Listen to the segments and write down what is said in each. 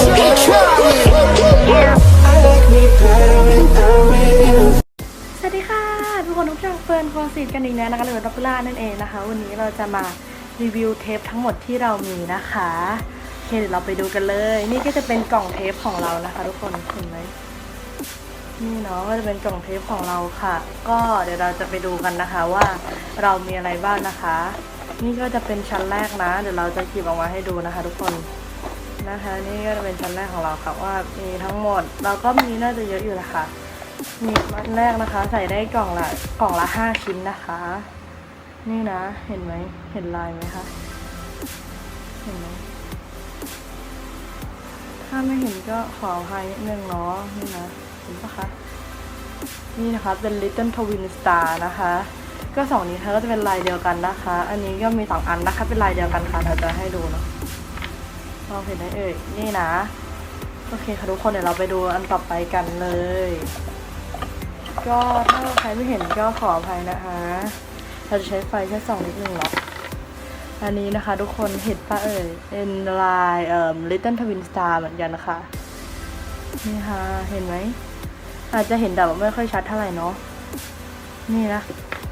สวัสดีค่ะ ทุกคนทุกท่านเฟิร์นคอซีดกันอีกแล้วนะคะหรือด็อกล่านั่นเองนะคะ วันนี้เราจะมารีวิวเทปทั้งหมดที่เรามีนะคะโอเคเดี๋ยวเราไปดูกันเลย นี่ก็จะเป็นกล่องเทปของเรานะคะ ทุกคนเห็นไหมนี่เนาะก็จะเป็นกล่องเทปของเราค่ะ ก็เดี๋ยวเราจะไปดูกันนะคะว่าเรามีอะไรบ้างนะคะ นี่ก็จะเป็นชั้นแรกนะ เดี๋ยวเราจะหยิบออกมาให้ดูนะคะ ทุกคน นะคะ นี่ก็จะเป็นชั้นแรกของเราค่ะว่ามีทั้งหมด เราก็มีน่าจะเยอะอยู่แหละค่ะ มีอันแรกนะคะ ใส่ได้กล่องละกล่องละห้าชิ้นนะคะ นี่นะเห็นไหมเห็นลายไหมคะเห็นไหมถ้าไม่เห็นก็ขออภัยนิดนึงเนาะนี่นะเห็นปะคะนี่นะคะเป็น Little Twin Star นะคะ ก็สองนี้ค่ะก็จะเป็นลายเดียวกันนะคะ อันนี้ก็มีสองอันนะคะ เป็นลายเดียวกันค่ะเดี๋ยวจะให้ดูเนาะ ลองเห็นได้เอ่ย นี่นะ โอเคค่ะทุกคนเดี๋ยวเราไปดูอันต่อไปกันเลย ก็ถ้าใครไม่เห็นก็ขออภัยนะคะ เราจะใช้ไฟแค่สองนิดนึงหรอกอันนี้นะคะทุกคนเห็นปะเอ่ยเป็นลายเอ่อ Little Twin Star เหมือนกันนะคะนี่ค่ะเห็นไหม อาจจะเห็นแต่ว่าไม่ค่อยชัดเท่าไหร่เนาะนี่นะ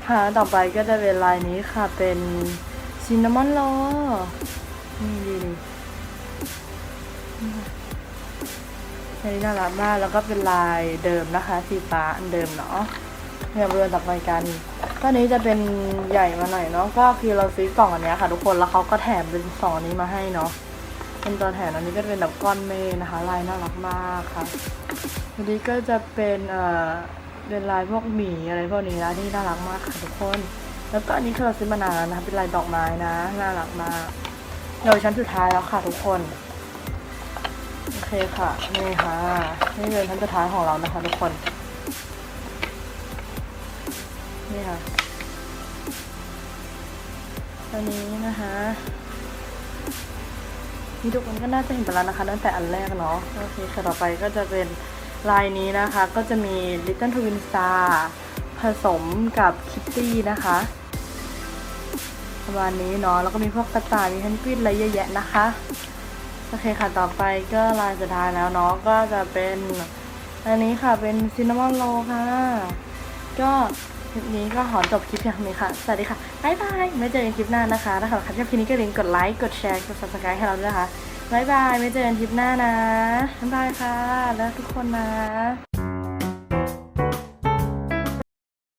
ค่ะต่อไปก็จะเป็นลายนี้ค่ะเป็นซินนามอนโรนี่ดีดี อันนี้น่ารักมากแล้วก็เป็นลายเดิมนะคะ สีฟ้าอันเดิมเนาะเนี่ยเรือนต่อไปกันก็อันนี้จะเป็นใหญ่มาหน่อยเนาะก็คือเราซื้อกล่องอันนี้ค่ะ ทุกคนแล้วเขาก็แถมเป็นสองนี้มาให้เนาะเป็นตัวแถมอันนี้ก็จะเป็นแบบก้อนเมฆนะคะ ลายน่ารักมากค่ะอันนี้ก็จะเป็นเอ่อเป็นลายพวกหมีอะไรพวกนี้นะที่น่ารักมากค่ะทุกคน แล้วก็อันนี้คือเราซื้อมานานนะคะเป็นลายดอกไม้นะน่ารักมากเดี๋ยวชั้นสุดท้ายแล้วค่ะทุกคน เคค่ะ นี่ค่ะ นี่เลยชั้นสุดท้ายของเรานะคะทุกคน นี่ค่ะอันนี้นะคะนี่ทุกคนก็น่าจะเห็นไปแล้วนะคะ ตั้งแต่อันแรกเนาะโอเคค่ะต่อไปก็จะเป็นลายนี้นะคะ ก็จะมี Little Twin Star ผสมกับคิตตี้นะคะประมาณนี้เนาะแล้วก็มีพวกกระต่ายมีแพนกวินอะไรเยอะแยะนะคะ โอเคค่ะ ต่อไปก็ลายสุดท้ายแล้วเนาะ ก็จะเป็น อันนี้ค่ะ เป็นซินนามอนโรค่ะ ก็คลิปนี้ก็ขอจบคลิปเพียงเท่านี้ค่ะ สวัสดีค่ะ บ๊ายบาย ไม่เจอกันคลิปหน้านะคะ ถ้าใครชอบคลิปนี้ก็อย่าลืมกดไลค์ กดแชร์ กด subscribe ให้เราด้วยนะคะ บ๊ายบาย ไม่เจอกันคลิปหน้านะ บ๊ายบายค่ะ แล้วทุกคนนะ